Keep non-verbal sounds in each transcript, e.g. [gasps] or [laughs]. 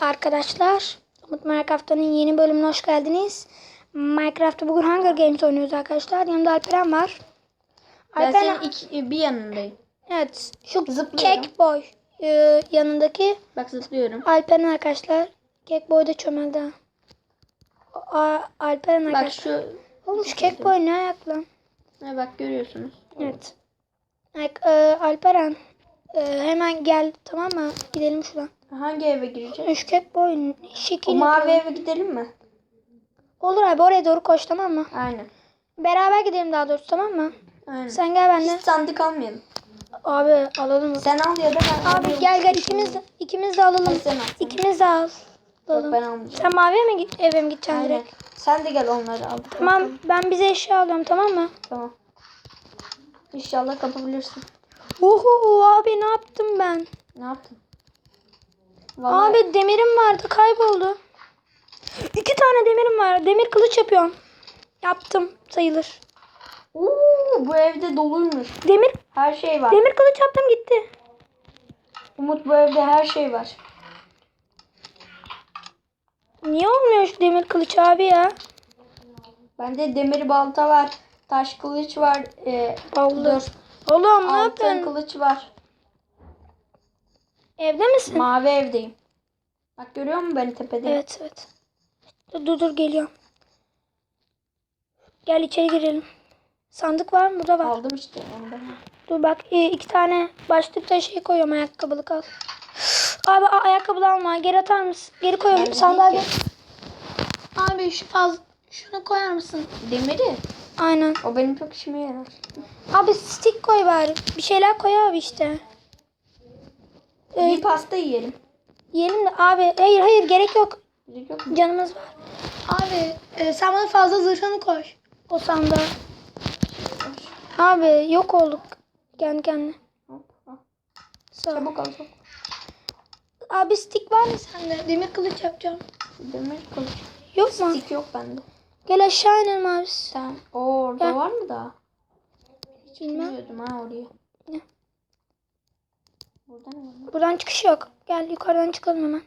arkadaşlar. Umut Minecraft'ın yeni bölümüne hoş geldiniz. Minecraft'ta bugün Hunger Games oynuyoruz arkadaşlar. Yanımda Alperen var. Ben Alperen, senin iki, bir yanındayım. evet şu. Cake Boy e, yanındaki Bak zıplıyorum. Alperen arkadaşlar. Cake Boy da çömeldi. A- Alperen Bak arkadaşlar. şu. Oğlum şu Cake Boy ne ayak lan? Ha, bak görüyorsunuz. Evet. Ak- e, Alperen e, hemen gel tamam mı? Gidelim şuradan. Hangi eve gireceğiz? Şu Cake Boy şekil O mavi eve gidelim mi? Olur abi oraya doğru koş tamam mı? Aynen. Beraber gidelim daha doğrusu tamam mı? Aynen. Sen gel benimle. Hiç sandık almayalım. Abi alalım. Sen al ya da ben Abi gel gel ikimiz de, ikimiz de alalım. Sen al. sen. İkimiz de al. Yok Alalım. ben almayacağım. Sen maviye mi git eve mi gideceksin Aynen. direkt? Sen de gel onları al. Tamam ben bize eşya alıyorum tamam mı? Tamam. İnşallah kapabilirsin. Uhu abi ne yaptım ben? Ne yaptın? Vallahi Abi demirim vardı kayboldu. İki tane demirim var. Demir kılıç yapıyorum. Yaptım sayılır. Oo, bu evde doluymuş. Demir Her şey var. demir kılıç yaptım gitti. Umut bu evde her şey var. Niye olmuyor şu demir kılıç abi ya? Bende demir balta var. Taş kılıç var. E, Ballı. Oğlum ne Altın yapıyorsun? kılıç var. Evde misin? Mavi evdeyim. Bak görüyor musun beni tepede? Evet evet. Dur dur, geliyorum. Gel içeri girelim. Sandık var mı? Burada var. Aldım işte onu ben. Dur bak e, iki tane başlıkta şey koyuyorum ayakkabılık al. Abi a- ayakkabılı alma. Geri atar mısın? Geri Nerede sandalye. değil Abi şu az şunu koyar mısın? Demiri. Aynen. O benim çok işime yarar. Abi stick koy bari. Bir şeyler koy abi işte. Ee, Bir pasta yiyelim. yiyelim de abi hayır hayır gerek yok. Gerek yok mu? Canımız var. Abi e, sen bana fazla zırhını koy. O sandığa. Abi yok olduk. Kendi kendine. Sağ. Çabuk al çabuk. Abi stick var mı sende? Demir kılıç yapacağım. Demir kılıç. Yok mu? Stick yok bende. Gel aşağı inelim abi. Sen. Oo, orada Gel. var mı daha? Hiç Bilmem. bilmiyordum ha oraya. Ne? Burada ne var? Buradan çıkış yok. Gel yukarıdan çıkalım hemen.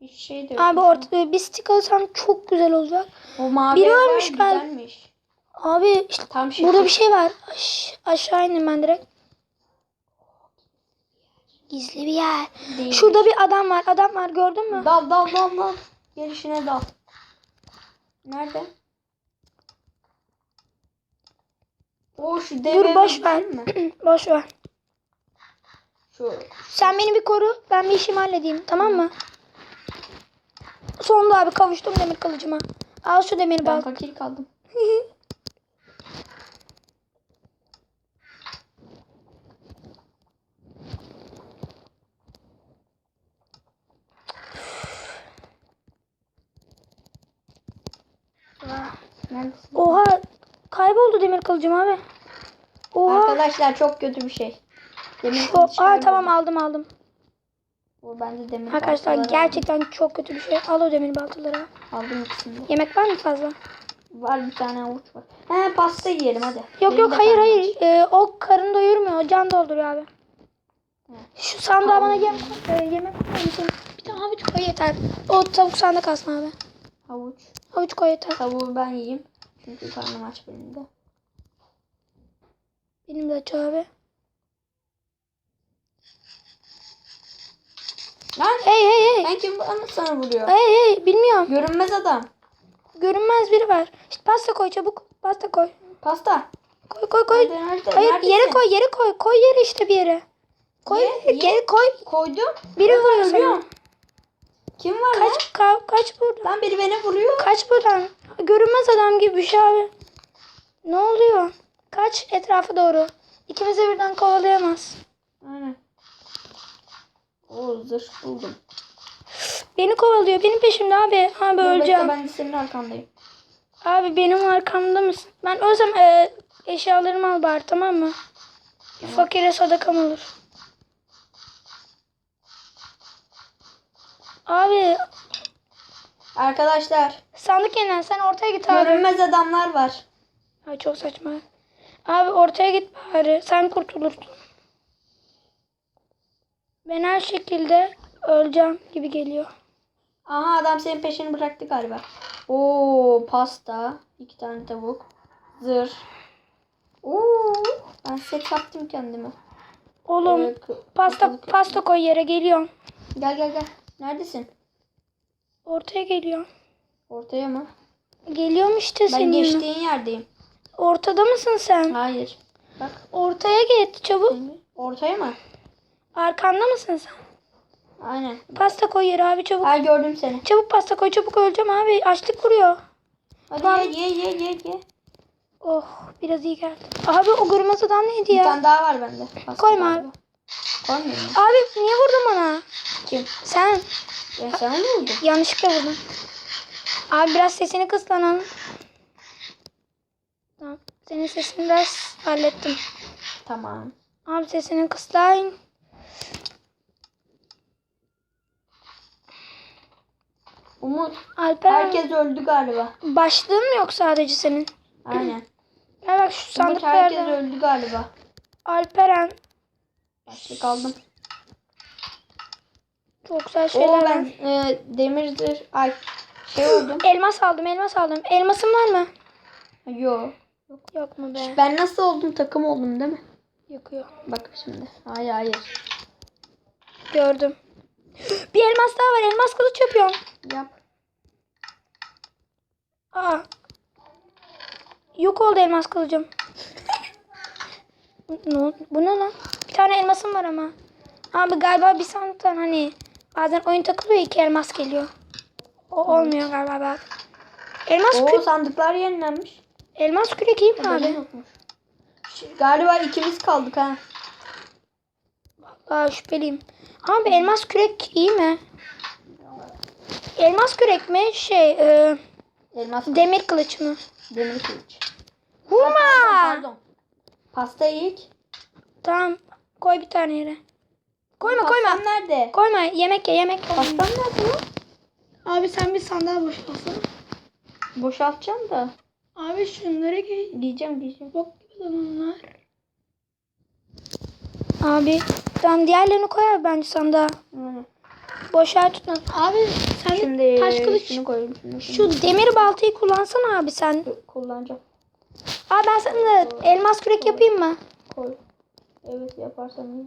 Hiç şey de yok. Abi ortada bir stick alsam çok güzel olacak. O mavi Biri ölmüş galiba. Abi işte Tam şey. burada bir şey var. Aş- aşağı indim ben direkt. Gizli bir yer. Değil. Şurada bir adam var. Adam var gördün mü? Dal dal dal dal. Gelişine dal. Nerede? O şu dev Dur boş ver. mi? [clears throat] Boş ver. Şu Sen beni bir koru. Ben bir işimi halledeyim. Tamam mı? Sonunda abi kavuştum demir kılıcıma. Al şu demiri ben bal. fakir kaldım. Neredesin? Oha. Kayboldu demir kılıcım abi. Oha. Arkadaşlar çok kötü bir şey. Demir Şu, aa tamam aldım aldım. O bende demir Arkadaşlar baltaları gerçekten çok kötü bir şey. Al o demir baltaları. Aldım ikisini. Yemek var mı fazla? Var bir tane avuç var. He pasta yiyelim hadi. Yok Benim yok hayır hayır. Ee, o karın doyurmuyor. O can dolduruyor abi. Şu sandığa bana yem, e, yemek koyar mısın? Bir tane havuç koy yeter. O tavuk sandık kalsın abi. Havuç. Havuç koy yeter. Tavuğu ben yiyeyim. Çünkü karnım aç benim de. Benim de aç abi. Lan Hey hey hey. ben kim bana sana vuruyor? Hey hey bilmiyorum. Görünmez adam. Görünmez biri var. İşte pasta koy çabuk. Pasta koy. Pasta. Koy koy koy. Nerede, nerede, Hayır neredesin? yere koy yere koy. Koy yere işte bir yere. Koy Ye, yere koy. Koydum. Biri Nerede vuruyor seni. Kim var lan? Kaç ka, kaç buradan. Lan biri beni vuruyor. Kaç buradan. Görünmez adam gibi bir şey abi. Ne oluyor? Kaç etrafa doğru. İkimizi birden kovalayamaz. Aynen. Oo zırh buldum. Beni kovalıyor. Benim peşimde abi. Abi Dur, öleceğim. bekle, ben de senin arkandayım. Abi benim arkamda mısın? Ben ölsem e, eşyalarımı al bari tamam mı? Fakire sadakam olur. Abi Arkadaşlar sandık yenen sen ortaya git abi. görünmez adamlar var. Ay çok saçma. Abi ortaya git bari. Sen kurtulursun. Ben her şekilde Öleceğim gibi geliyor. Aha adam senin peşini bıraktı galiba. Oo pasta. iki tane tavuk. Zırh. Oo ben set yaptım kendime. Oğlum Böyle pasta pasta koy yere geliyorum. Gel gel gel. Neredesin? Ortaya geliyorum. Ortaya mı? Geliyorum işte Ben senin. geçtiğin yerdeyim. Ortada mısın sen? Hayır. Bak. Ortaya git çabuk. Ortaya mı? Arkanda mısın sen? Aynen. Pasta koy yere abi çabuk. Ay gördüm seni. Çabuk pasta koy çabuk öleceğim abi. Açlık vuruyor. Hadi Tamam. ye ye ye ye ye. Oh biraz iyi geldi. Abi o kırmızıdan neydi Bir ya? tane daha var bende. Pasta Koyma galiba. Koymuyorum. Abi niye vurdun bana? Kim? Sen Ben sana mı vurdum? yanlışlıkla vurdun. Abi biraz sesini kıs lan onun. Tamam. Senin sesini biraz hallettim. Tamam. Abi sesini kıs Umut. Alper Herkes öldü galiba. başlığın mı yok sadece senin? Aynen. [clears throat] Gel bak şu Umut herkes sandıklarda. öldü galiba. Alperen Başlık aldım. çok güzel Oo şeyler ben var. e, demir zırh. Ay şey oldum. [gasps] Elmas aldım elmas aldım. Elmasın var mı? Yo. Yok mu be? Ben nasıl oldum? Takım oldum değil mi? Yok yok. Bak şimdi. Hayır hayır. Gördüm. [gasps] Bir elmas daha var. Elmas kılıç yapıyorum. Yap. Aa. Yok oldu elmas kılıcım. ne? Bu ne lan? Bir tane elmasım var ama. Abi galiba bir sandıktan hani bazen oyun takılıyor iki elmas geliyor. O olmuyor galiba bak. Elmas Oo kürek, sandıklar yenilenmiş. elmas kürek iyi mi abi? yokmuş. Ş- Galiba ikimiz kaldık ha. Aa şüpheliyim. Abi elmas kürek iyi mi? Elmas kürek mi? Şey e, Elmas demir kılıç mı? demir kılıç. Vurma! Pardon. Pasta ilk. Tamam. Koy bir tane yere. Koyma koyma. Pastam nerede? Koyma. Yemek ye yemek ye. Pastam nerede lan? Abi sen bir sandal boşalsana. Boşaltacağım da. Abi şunları giy. Giyeceğim giyeceğim. Bok gibi lan onlar. Abi tamam diğerlerini koy abi bence sandığa. Aynen. Boşa tutma. Abi sen Şimdi taş kılıç. şunu koyayım. Şunu, şunu. Şu demir baltayı kullansana abi sen. kullanacağım. Abi ben sana da elmas kürek yapayım mı? Koy. Evet yaparsam iyi.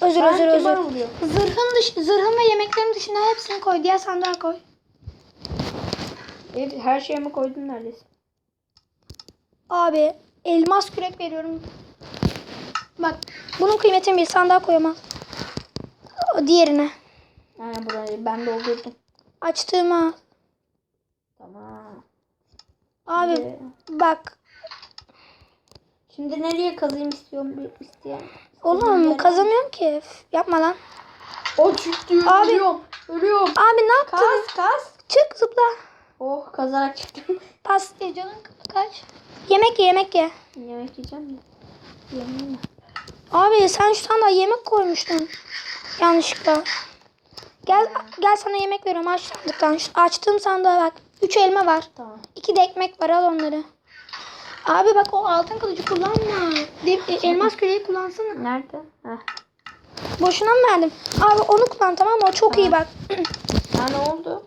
Özür Sen özür özür. Zırhın dış, zırhın ve yemeklerin dışında hepsini koy. Diğer sandığa koy. Evet, her şeyimi koydum neredeyse. Abi elmas kürek veriyorum. Bak bunun kıymetini bir sandığa koyamaz. O diğerine. Aynen burayı ben doldurdum. Açtığıma. Tamam. Abi Şimdi, bak. şimdi nereye kazayım istiyorum bir isteyen. Oğlum kazamıyorum ki. Yapma lan. O çıktı. Abi. Ölüyorum. Ölüyorum. Abi ne yaptın? Kaz kaz. Çık zıpla. Oh kazarak çıktım. [laughs] Pas e, canın kaç. Yemek ye yemek ye. Yemek yiyeceğim mi? Yemeyeyim mi? Abi sen şu sandığa yemek koymuştun. Yanlışlıkla. Gel gel sana yemek veriyorum aç sandıktan. Şu açtığım sandığa bak. Üç elma var. Tamam. İki de ekmek var al onları. Abi bak o altın kılıcı kullanma. De, e, elmas küreği kullansana. Nerede? Heh. Boşuna mı verdim? Abi onu kullan tamam mı? O çok iyi bak. [clears throat] Ha ne oldu?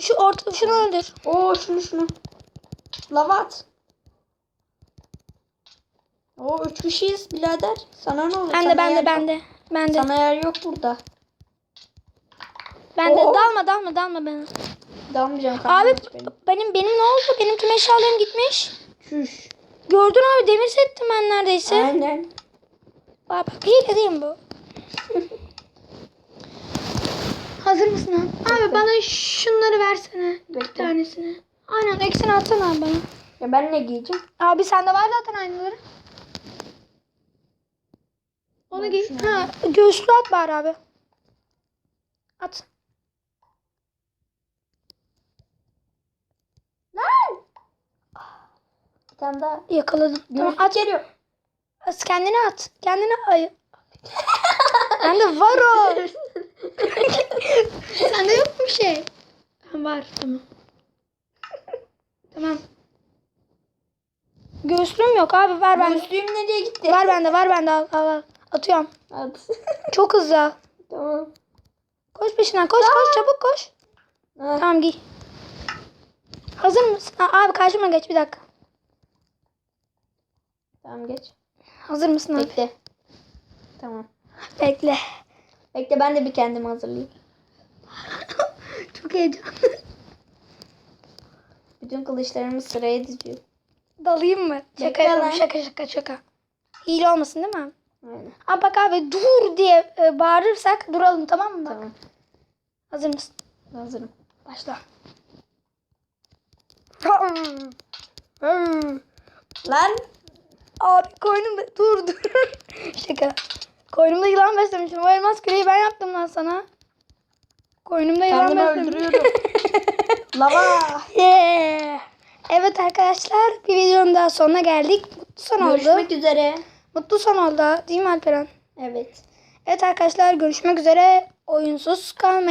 Şu orta şunu öldür. Oo şunu şunu. Lava at. Oo üç kişiyiz birader. Sana ne olur? Ben Sana de ben yer de yok. ben de. Ben de. Sana yer yok burada. Ben de Oo. dalma dalma dalma bana. Dalmayacağım Abi benim. benim benim ne oldu? Benim tüm eşyalarım gitmiş. Çüş. Gördün abi demir settim ben neredeyse. Aynen. Bak bak hile değil mi bu? [laughs] Hazır mısın abi? Abi bana şunları versene. Bir tanesini. Aynen eksini atsana abi bana. Ya ben ne giyeceğim? Abi sende var zaten aynıları. Onu giy. Ha, göğüslü at bari abi. At. Bir tane daha. Yakaladım. Tamam, at. geliyor. At, Kendine at. Kendine ay. Bende var o. [laughs] Sende yok mu şey? Ha, var tamam. tamam. Göğüslüğüm yok abi ver bende. Göğüslüğüm nereye gitti? Var bende var bende al al al. Atıyorum. At. [laughs] Çok hızlı. Tamam. Koş peşinden koş koş çabuk koş. Ha, Tamam giy. Hazır mısın? Ha, abi karşıma geç bir dakika. Tamam geç. Hazır mısın abi? Bekle. Tamam. Bekle. Bekle ben de bir kendimi hazırlayayım. [laughs] Çok heyecanlı. Bütün kılıçlarımı sıraya diziyorum. Dalayım mı? Şaka lan. Şaka şaka şaka. Hile olmasın değil mi? Aynen. Abi bak abi dur diye e, bağırırsak duralım tamam mı? Bak. Tamam. Hazır mısın? Hazırım. Başla. Lan Abi koynumda dur dur. [laughs] Şaka. Koynumda yılan beslemişim. O elmas küreği ben yaptım lan sana. Koynumda yılan kendimi beslemişim. öldürüyorum. [laughs] Lava. Yeah. Evet arkadaşlar bir videonun daha sonuna geldik. Mutlu son oldu. Görüşmek üzere. Mutlu son oldu değil mi Alperen? Evet. Evet arkadaşlar görüşmek üzere. Oyunsuz kalmayın.